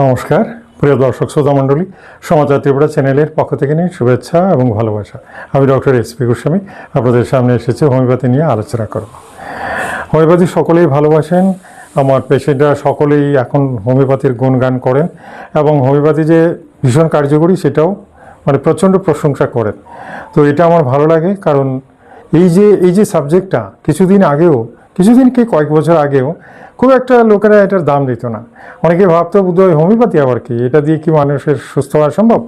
নমস্কার, প্রিয় দর্শক শ্রোতা মণ্ডলী সমাচার ত্রিপুরা চ্যানেলের পক্ষ থেকে নিয়ে শুভেচ্ছা এবং ভালোবাসা। আমি ডক্টর এস পি গোস্বামী, আপনাদের সামনে এসেছি, হোমিওপ্যাথি নিয়ে আলোচনা করব। হোমিওপ্যাথি সকলেই ভালোবাসেন, আমার পেশেন্টরা সকলেই এখন হোমিওপ্যাথির গুণগান করেন এবং হোমিওপ্যাথি যে ভীষণ কার্যকরী সেটাও মানে প্রচণ্ড প্রশংসা করেন। তো এটা আমার ভালো লাগে, কারণ এই যে এই যে সাবজেক্টটা কিছুদিন আগেও কিছুদিন কি কয়েক বছর আগেও খুব একটা লোকেরা এটার দাম দিত না। অনেকে ভাবতো বোধহয় হোমিওপ্যাথি আবার কি? এটা দিয়ে কি মানুষের সুস্থ হওয়া সম্ভব?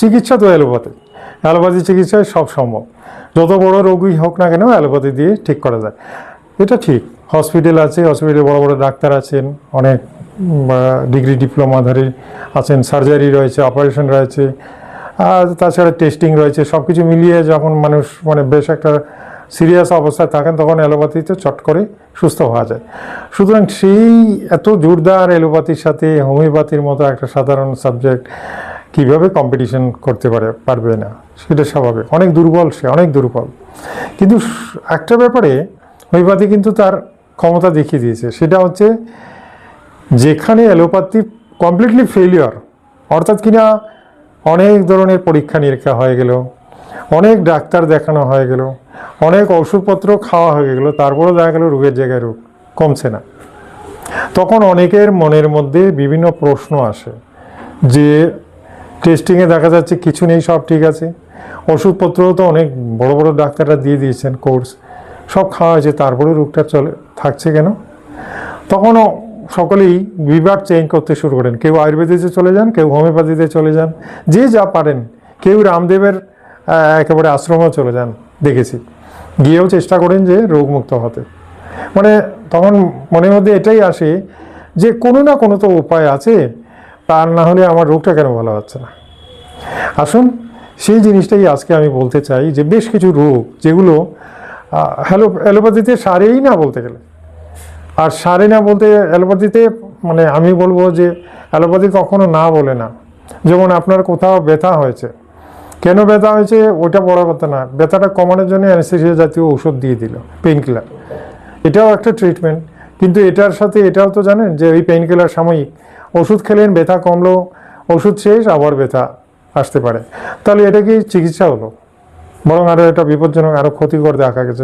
চিকিৎসা তো অ্যালোপ্যাথি। অ্যালোপ্যাথি চিকিৎসায় সব সম্ভব। যত বড় রোগী হোক না কেন অ্যালোপ্যাথি দিয়ে ঠিক করা যায়। এটা ঠিক। হসপিটাল আছে, হসপিটালে বড় বড় ডাক্তার আছেন, অনেক ডিগ্রি ডিপ্লোমাধারী আছেন, সার্জারি রয়েছে, অপারেশন রয়েছে, আর তাছাড়া টেস্টিং রয়েছে সব কিছু মিলিয়ে যখন মানুষ মানে বেশ একটা সিরিয়াস অবস্থায় থাকেন, তখন অ্যালোপ্যাথিতে চট করে সুস্থ হওয়া যায়। সুতরাং সেই এত জোরদার অ্যালোপ্যাথির সাথে হোমিওপ্যাথির মতো একটা সাধারণ সাবজেক্ট কীভাবে কম্পিটিশন করতে পারে, পারবে না? সেটা স্বাভাবিক। অনেক দুর্বল সে, অনেক দুর্বল। কিন্তু একটা ব্যাপারে হোমিওপ্যাথি কিন্তু তার ক্ষমতা দেখিয়ে দিয়েছে। সেটা হচ্ছে যেখানে অ্যালোপ্যাথি কমপ্লিটলি ফেলিওর অর্থাৎ কিনা অনেক ধরনের পরীক্ষা নিরীক্ষা হয়ে গেল অনেক ডাক্তার দেখানো হয়ে গেল, অনেক ওষুধপত্র খাওয়া হয়ে গেল, তারপরেও দেখা গেল রোগের জায়গায় রোগ কমছে না। তখন অনেকের মনের মধ্যে বিভিন্ন প্রশ্ন আসে যে টেস্টিংয়ে দেখা যাচ্ছে কিছু নেই, সব ঠিক আছে। ওষুধপত্রও তো অনেক বড় বড় ডাক্তাররা দিয়ে দিয়েছেন কোর্স সব খাওয়া হয়েছে, তারপরেও রোগটা চলে, থাকছে কেন? তখনও সকলেই বিভাগ চেঞ্জ করতে শুরু করেন। কেউ আয়ুর্বেদিতে চলে যান, কেউ হোমিওপ্যাথিতে চলে যান, যে যা পারেন। কেউ রামদেবের একেবারে আশ্রমেও চলে যান, দেখেছি। গিয়েও চেষ্টা করেন যে রোগমুক্ত হতে। মানে তখন মনের মধ্যে এটাই আসে যে কোনো না কোনো তো উপায় আছে তার না হলে আমার রোগটা কেন ভালো হচ্ছে না? আসুন, সেই জিনিসটাই আজকে আমি বলতে চাই যে বেশ কিছু রোগ যেগুলো হ্যালো অ্যালোপ্যাথিতে সারেই না বলতে গেলে। আর সারে না বলতে, অ্যালোপ্যাথিতে মানে আমি বলব যে অ্যালোপ্যাথি কখনো না বলে না। যেমন আপনার কোথাও ব্যথা হয়েছে কেন ব্যথা হয়েছে ওটা বড় কথা না। ব্যথাটা কমানোর জন্য অ্যানেস্থেসিয়া জাতীয় ওষুধ দিয়ে দিল পেইন কিলার এটাও একটা ট্রিটমেন্ট কিন্তু এটার সাথে এটাও তো জানেন যে ওই পেইন কিলার সাময়িক। ওষুধ খেলেন, ব্যথা কমলো, ওষুধ শেষ, আবার ব্যথা আসতে পারে। তাহলে এটা কি চিকিৎসা হলো? বরং আরও এটা বিপজ্জনক আরও ক্ষতিকর দেখা গেছে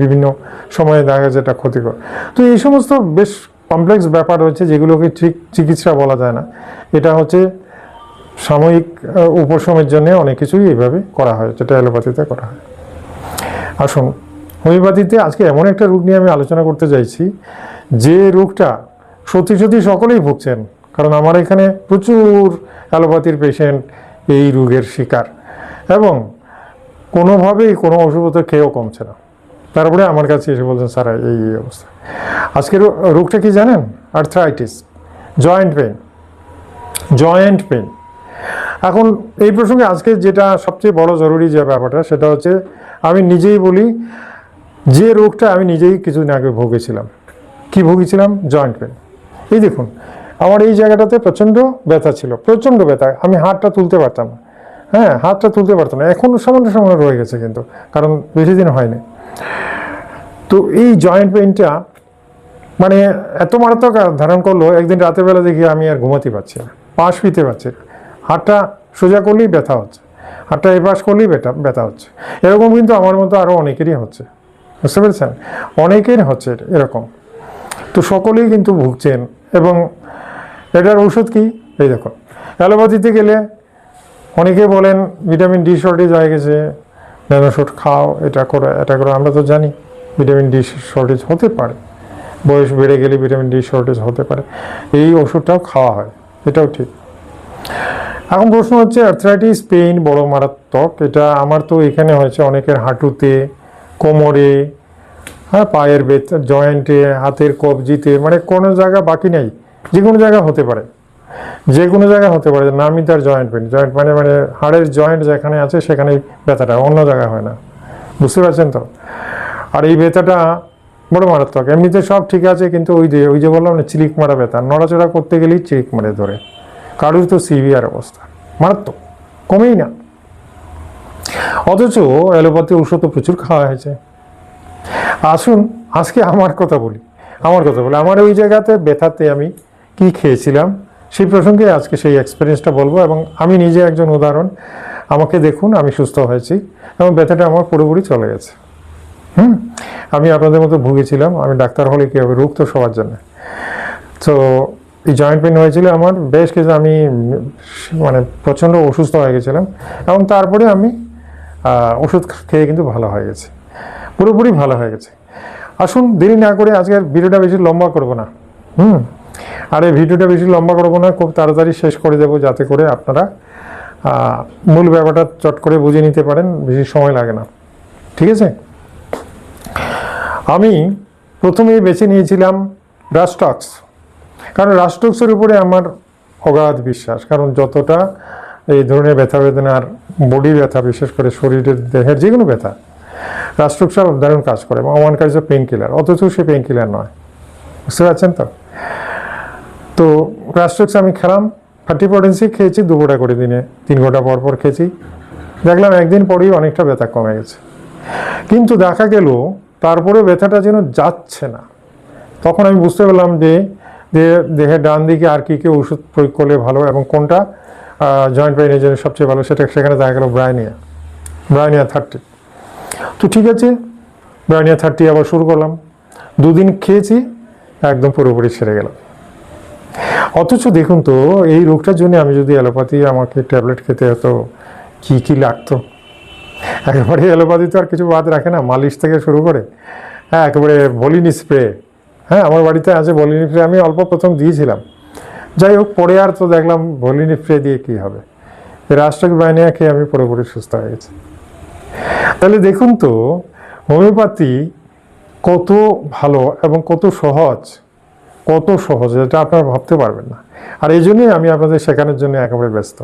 বিভিন্ন সময়ে দেখা গেছে এটা ক্ষতিকর। তো এই সমস্ত বেশ কমপ্লেক্স ব্যাপার রয়েছে যেগুলোকে ঠিক চিকিৎসা বলা যায় না। এটা হচ্ছে সাময়িক উপশমের জন্য অনেক কিছুই এইভাবে করা হয়, যেটা অ্যালোপ্যাথিতে করা হয়। আসুন, হোমিওপ্যাথিতে আজকে এমন একটা রোগ নিয়ে আমি আলোচনা করতে চাইছি, যে রোগটা সত্যি সত্যি সকলেই ভুগছেন, কারণ আমার এখানে প্রচুর অ্যালোপ্যাথির পেশেন্ট এই রোগের শিকার এবং কোনোভাবেই কোনো ওষুধপত্র খেয়েও কমছে না। তারপরে আমার কাছে এসে বলছেন, স্যার, এই এই অবস্থা। আজকের রোগটা কি জানেন? Arthritis joint pain joint pain এখন এই প্রসঙ্গে আজকে যেটা সবচেয়ে বড় জরুরি যে ব্যাপারটা, সেটা হচ্ছে আমি নিজেই বলি, যে রোগটা আমি নিজেই কিছুদিন আগে ভুগেছিলাম। কি ভুগেছিলাম? জয়েন্ট পেন এই দেখুন, আমার এই জায়গাটাতে প্রচণ্ড ব্যথা ছিল, প্রচণ্ড ব্যথা। আমি হাতটা তুলতে পারতাম না। হ্যাঁ হাতটা তুলতে পারতাম না। সামান্য সামান্য রয়ে গেছে কিন্তু, কারণ বেশি দিন হয়নি। তো এই জয়েন্ট পেনটা মানে এত মারাত্মক ধারণ করল, একদিন রাতের বেলা দেখি আমি আর ঘুমাতে পারছি না, পাশ পিতে পারছি না। হাতটা সোজা করলেই ব্যথা হচ্ছে, হাতটা এপাশ করলেই ব্যথা ব্যথা হচ্ছে। এরকম কিন্তু আমার মতো আরও অনেকেরই হচ্ছে। বুঝতে পেরেছেন? অনেকের হচ্ছে এরকম। তো সকলেই কিন্তু ভুগছেন এবং এটার ওষুধ কি? এই দেখো অ্যালোপ্যাথিতে গেলে অনেকে বলেন ভিটামিন ডি শর্টেজ হয়ে গেছে ন্যানোশট খাও, এটা করো এটা করো, আমরা তো জানি ভিটামিন ডি শর্টেজ হতে পারে। বয়স বেড়ে গেলে ভিটামিন ডি শর্টেজ হতে পারে। এই ওষুধটাও খাওয়া হয়, এটাও ঠিক। এখন প্রশ্ন হচ্ছে অ্যাথরাইটিস পেইন বড় মারাত্মক। এটা আমার তো এখানে হয়েছে অনেকের হাঁটুতে, কোমরে হ্যাঁ পায়ের বেত জয়েন্টে হাতের কবজিতে মানে কোনো জায়গা বাকি নেই। যে কোনো জায়গা হতে পারে। যে কোনো জায়গা হতে পারে নামই তার জয়েন্ট পেন জয়েন্ট মানে মানে হাড়ের জয়েন্ট যেখানে আছে, সেখানেই ব্যথাটা, অন্য জায়গায় হয় না। বুঝতে পারছেন তো? আর এই ব্যথাটা বড় মারাত্মক। এমনিতে সব ঠিক আছে, কিন্তু ওই যে ওই যে বললাম না চিলিক মারা ব্যথা। নড়াচড়া করতে গেলেই চিলিক মারে ধরে। কারুর তো সিভিয়ার অবস্থা, মারাত্মক, কমেই না। অথচ অ্যালোপ্যাথি ওষুধ তো প্রচুর খাওয়া হয়েছে। আসুন, আজকে আমার কথা বলি, আমার কথা বলি। আমার ওই জায়গাতে ব্যথাতে আমি কি খেয়েছিলাম, সেই প্রসঙ্গে আজকে সেই এক্সপিরিয়েন্সটা বলব এবং আমি নিজে একজন উদাহরণ। আমাকে দেখুন, আমি সুস্থ হয়েছি এবং ব্যথাটা আমার পুরোপুরি চলে গেছে। হুম? আমি আপনাদের মতো ভুগেছিলাম আমি ডাক্তার হলে কী হবে? রোগ তো সবার জন্য। তো এই জয়েন্ট পেন হয়েছিল আমার। বেশ কিছু আমি মানে প্রচণ্ড অসুস্থ হয়ে গেছিলাম। এবং তারপরে আমি ওষুধ খেয়ে কিন্তু ভালো হয়ে গেছে। পুরোপুরি ভালো হয়ে গেছে। আসুন, দেরি না করে আজকের ভিডিওটা বেশি লম্বা করব না। হুম? আর এই ভিডিওটা বেশি লম্বা করব না, খুব তাড়াতাড়ি শেষ করে দেবো, যাতে করে আপনারা মূল ব্যাপারটা চট করে বুঝে নিতে পারেন, বেশি সময় লাগে না। ঠিক আছে? আমি প্রথমেই বেছে নিয়েছিলাম রাস্টক্স কারণ রাস্টক্সের উপরে আমার অগাধ বিশ্বাস, কারণ যতটা এই ধরনের ব্যথা বেদনার বডি ব্যথা, বিশেষ করে শরীরের দেহের যে কোনো ব্যথা রাস্টক্সা দারুণ কাজ করে এবং ওয়ান কাজ পেন কিলার অথচ সে পেন কিলার নয়। বুঝতে পারছেন তো? তো রাস্টক্স আমি খেলাম থার্টি পটেন্সি খেয়েছি, দু গোটা করে দিনে, তিন গোটা পর পর খেয়েছি। দেখলাম একদিন পরেই অনেকটা ব্যথা কমে গেছে। কিন্তু দেখা গেল তারপরে ব্যথাটা যেন যাচ্ছে না। তখন আমি বুঝতে পারলাম যে দেহে- দেহের ডান দিকে আর কী কী ওষুধ প্রয়োগ করলে ভালো এবং কোনটা জয়েন্ট পেইনের জন্য সবচেয়ে ভালো সেটা সেখানে দেখা গেল ব্রাইনিয়া ব্রাইনিয়া থার্টি তো ঠিক আছে ব্রাইনিয়া থার্টি আবার শুরু করলাম। দুদিন খেয়েছি, একদম পুরোপুরি ছেড়ে গেল অথচ দেখুন তো, এই রোগটার জন্য আমি যদি অ্যালোপ্যাথি আমাকে ট্যাবলেট খেতে হতো, কী কী লাগতো? একেবারে অ্যালোপ্যাথি তো আর কিছু বাদ রাখে না, মালিশ থেকে শুরু করে হ্যাঁ একেবারে বলিনি স্প্রে হ্যাঁ আমার বাড়িতে আছে বলিনি স্প্রে আমি অল্প প্রথম দিয়েছিলাম। যাই হোক, পরে আর তো দেখলাম বলিনি স্প্রে দিয়ে কী হবে। রাষ্ট্রক বাহিনী খেয়ে আমি পুরোপুরি সুস্থ হয়ে গেছি। তাহলে দেখুন তো হোমিওপ্যাথি কত ভালো এবং কত সহজ কত সহজ, এটা আপনারা ভাবতে পারবেন না। আর এই জন্যই আমি আপনাদের শেখানোর জন্য একেবারে ব্যস্ত।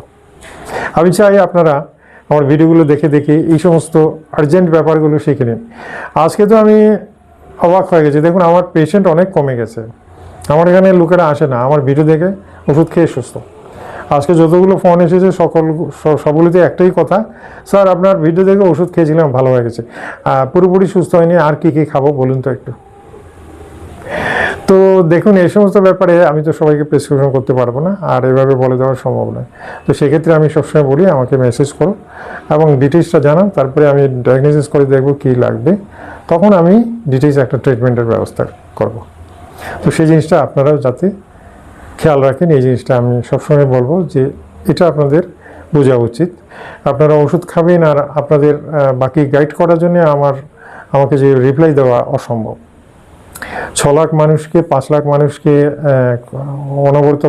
আমি চাই আপনারা আমার ভিডিওগুলো দেখে দেখে এই সমস্ত আর্জেন্ট ব্যাপারগুলো শিখে নিন। আজকে তো আমি অবাক হয়ে গেছি। দেখুন, আমার পেশেন্ট অনেক কমে গেছে। আমার এখানে লোকেরা আসে না। আমার ভিডিও দেখে ওষুধ খেয়ে সুস্থ। আজকে যতগুলো ফোন এসেছে, সকল সবগুলোতে একটাই কথা, স্যার, আপনার ভিডিও দেখে ওষুধ খেয়েছিলাম, ভালো হয়ে গেছে। পুরোপুরি সুস্থ হয়নি, আর কি কি খাব বলুন তো একটু? তো দেখুন, এই সমস্ত ব্যাপারে আমি তো সবাইকে প্রেসক্রিপশন করতে পারব না, আর এভাবে বলে দেওয়া সম্ভব নয়। তো সেক্ষেত্রে আমি সবসময় বলি, আমাকে মেসেজ করো এবং ডিটেলসটা জানাও, তারপরে আমি ডায়াগনোসিস করে দেখব কী লাগবে। তখন আমি ডিটেলস একটা ট্রিটমেন্টের ব্যবস্থা করব। তো সেই জিনিসটা আপনারাও যাতে খেয়াল রাখেন, এই জিনিসটা আমি সবসময় বলব যে এটা আপনাদের বোঝা উচিত। আপনারা ওষুধ খাবেন আর আপনাদের বাকি গাইড করার জন্য আমার, আমাকে যে রিপ্লাই দেওয়া অসম্ভব। ছ লাখ মানুষকে, পাঁচ লাখ মানুষকে অনবরত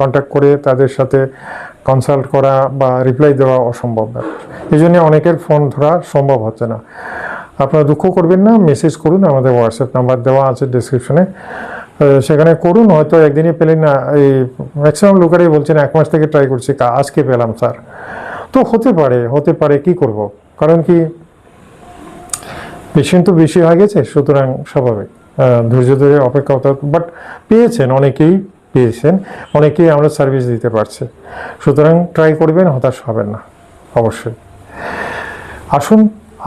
কন্ট্যাক্ট করে তাদের সাথে কনসাল্ট করা বা রিপ্লাই দেওয়া অসম্ভব ব্যাপার। এই জন্য অনেকের ফোন ধরা সম্ভব হচ্ছে না। আপনারা দুঃখ করবেন না মেসেজ করুন, আমাদের হোয়াটসঅ্যাপ নাম্বার দেওয়া আছে ডিসক্রিপশনে সেখানে করুন, হয়তো একদিনই পেলেন না, এই ম্যাক্সিমাম লোকেরাই বলছেন এক মাস থেকে ট্রাই করছি আজকে পেলাম স্যার তো হতে পারে হতে পারে, কি করব? কারণ কি পেশেন্ট তো বেশি হয়ে গেছে, সুতরাং স্বাভাবিক। ধৈর্য ধরে অপেক্ষা হতে বাট পেয়েছেন, অনেকেই পেয়েছেন, অনেকেই আমরা সার্ভিস দিতে পারছি। সুতরাং ট্রাই করবেন, হতাশ হবেন না, অবশ্যই। আসুন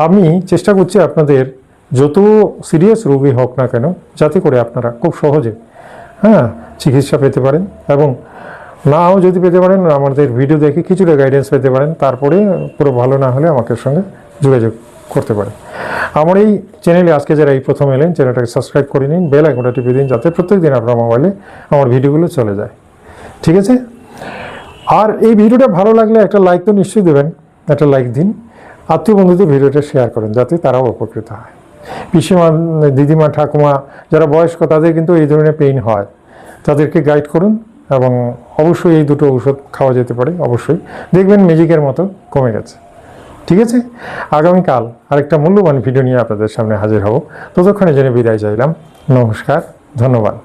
আমি চেষ্টা করছি আপনাদের যত সিরিয়াস রোগী হোক না কেন, যাতে করে আপনারা খুব সহজে হ্যাঁ চিকিৎসা পেতে পারেন এবং নাও যদি পেতে পারেন, আমাদের ভিডিও দেখে কিছুটা গাইডেন্স পেতে পারেন, তারপরে পুরো ভালো না হলে আমাকে সঙ্গে যোগাযোগ করতে পারেন। আমার এই চ্যানেলে আজকে যারা এই প্রথম এলেন চ্যানেলটাকে সাবস্ক্রাইব করে নিন বেল আইকনটা টিপে দিন, যাতে প্রত্যেক দিন আপনার মোবাইলে আমার ভিডিওগুলো চলে যায়। ঠিক আছে? আর এই ভিডিওটা ভালো লাগলে একটা লাইক তো নিশ্চয়ই দেবেন, একটা লাইক দিন। আত্মীয় বন্ধুদের ভিডিওটা শেয়ার করেন যাতে তারাও উপকৃত হয়। পিসিমা, দিদিমা, ঠাকুমা যারা বয়স্ক, তাদের কিন্তু এই ধরনের পেইন হয়। তাদেরকে গাইড করুন এবং অবশ্যই এই দুটো ওষুধ খাওয়া যেতে পারে, অবশ্যই। দেখবেন ম্যাজিকের মতো কমে গেছে। ঠিক আছে? আগামীকাল আরেকটা মূল্যবান ভিডিও নিয়ে আপনাদের সামনে হাজির হব। ততক্ষণে জেনে বিদায় চাইলাম। নমস্কার, ধন্যবাদ।